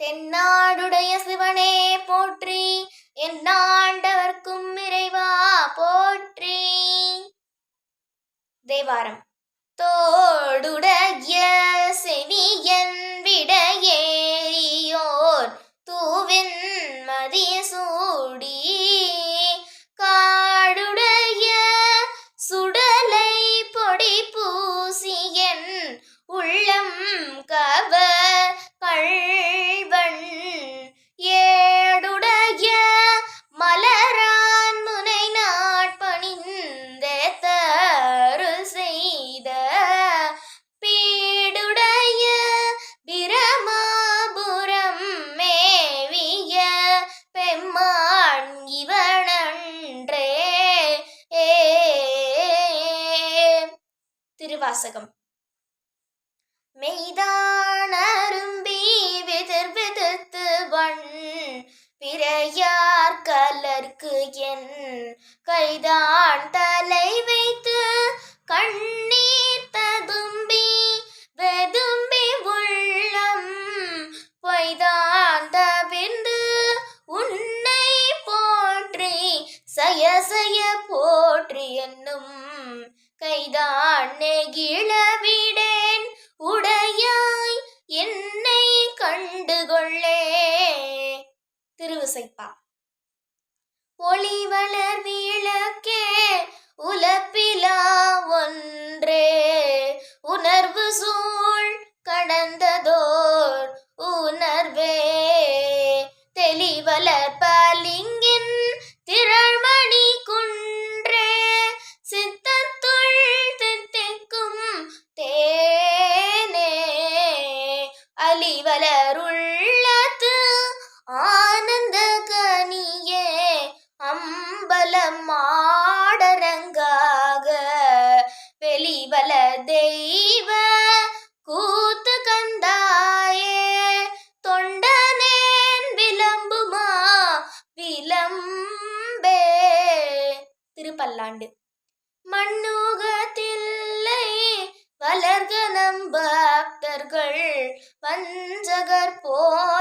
தென்னாடுடைய சிவனே போற்றி என்னாண்டவர்க்கும் இறைவா போற்றி. தேவாரம். தோடுடைய செவியன் விடையேறியோர் தூவின் மதிய சூடி திருவாசகம் மெய்தானரும்பி விதிர் விதித்து வண் பிறையார் கலர்க்கு என். கைதான் தலை வைத்து கண் நெகிழவிடேன் உடையாய் என்னை கண்டுகொள்ளே. திருவிசைப்பா. ஒளி வளர் விளக்கே உல தெய்வ கூத்து கந்தாயே தொண்டனேன் விளம்புமா விளம்பே. திருப்பல்லாண்டு. மண்ணுகத்தில்லை வளர்க நம் பக்தர்கள் வஞ்சகர் போ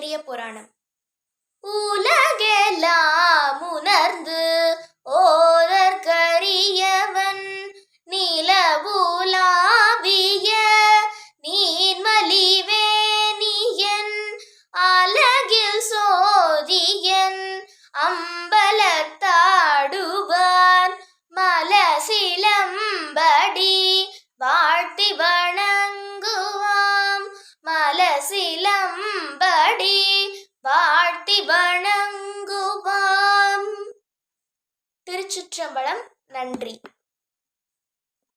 பெரிய புராணம். உலகெல்லாம் உணர்ந்து ஓதற்கரியவன் சம்பளம் நன்றி.